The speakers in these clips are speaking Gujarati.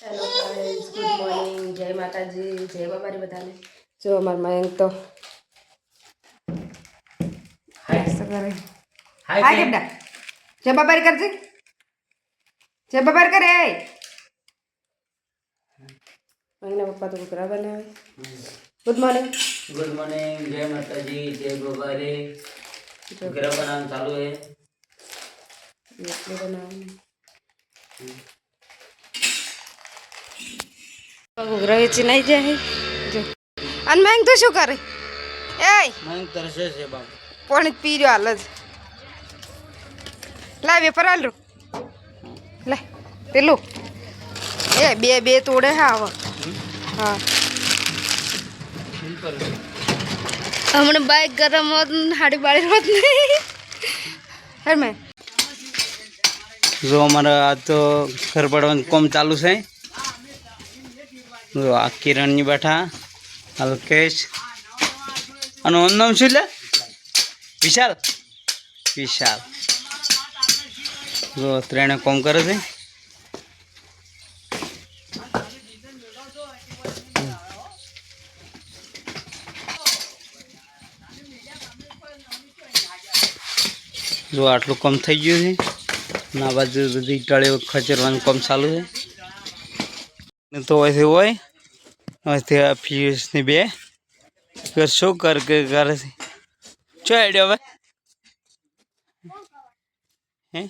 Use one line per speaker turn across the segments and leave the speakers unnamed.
હેલો ગાઈઝ ગુડ મોર્નિંગ જય માતાજી જય બાબારી બધાને જો અમારા મયંક તો નાસ્તો કરે
હાય
હાય કેમડા જય બાબારી કરજે જય બાબારી કરે મયંકના પપ્પા તો કુકરા બનાવે ગુડ મોર્નિંગ
ગુડ મોર્નિંગ જય માતાજી જય ગોબારે ઘર બનાવવાનું ચાલુ है
રોટલી બનાવવાની ઘૂઘરા વેચી નહીં જાય જો. અને મયંક તો શું કરે? એ
મને તરસે છે બાપ
પણ પી રહ્યો હાલ જ. લાવ વેપર હાલ રો લે પેલું. એ બે બે તોડે હા હવે હા. હમણાં બાઈક ગરમ હોત હાડી બાળી હોત નહીં હે મેં.
જો અમારે આ તો ઘર પડવાનું કોમ ચાલુ છે. જો આ કિરણની બેઠા, અલ્કેશ. ઓન નામ શું લે વિશાલ. વિશાલ. જો ત્રણે કોમ કરે છે. જો આટલું કમ થઈ ગયું છે. ના બાજુ બધી ટળે ખચરવાનું કામ ચાલુ છે. તો અહીંથી હોય. અહીંથી આ ફીસની બે. કર શું કર કરે છે? શું આઈડિયા હવે. હે?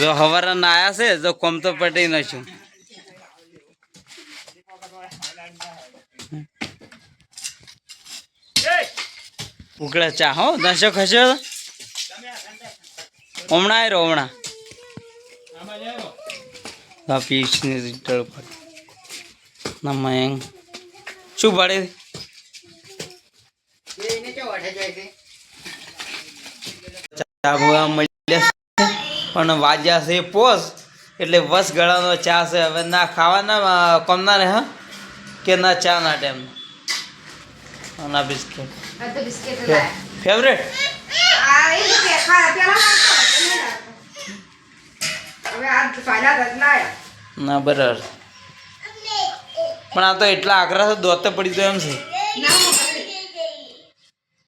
જો હવારા ના છે, જો કોમ તો પટી નાખ્યું. ઉકળા ચા હો દસો ખસો હમણાં આવ્યો હમણાં. આ પીસની રીટળ પર ના મયંક. શું ભાડે? પણ વાજ્યા છે પોસ. એટલે વસ ગળાનો ચા છે. હવે ના ખાવાના કોમના ને હા? કે ના ચા ના ટાઈમ. ના
બિસ્કિટ.
ફેવરેટ
આ એ રીતે ખાયા પેલા હવે આ ફાયદા બદલાયા
ના બરાબર. પણ આ તો એટલા આગ્રહ દોતે પડી તો એમ છે.
ના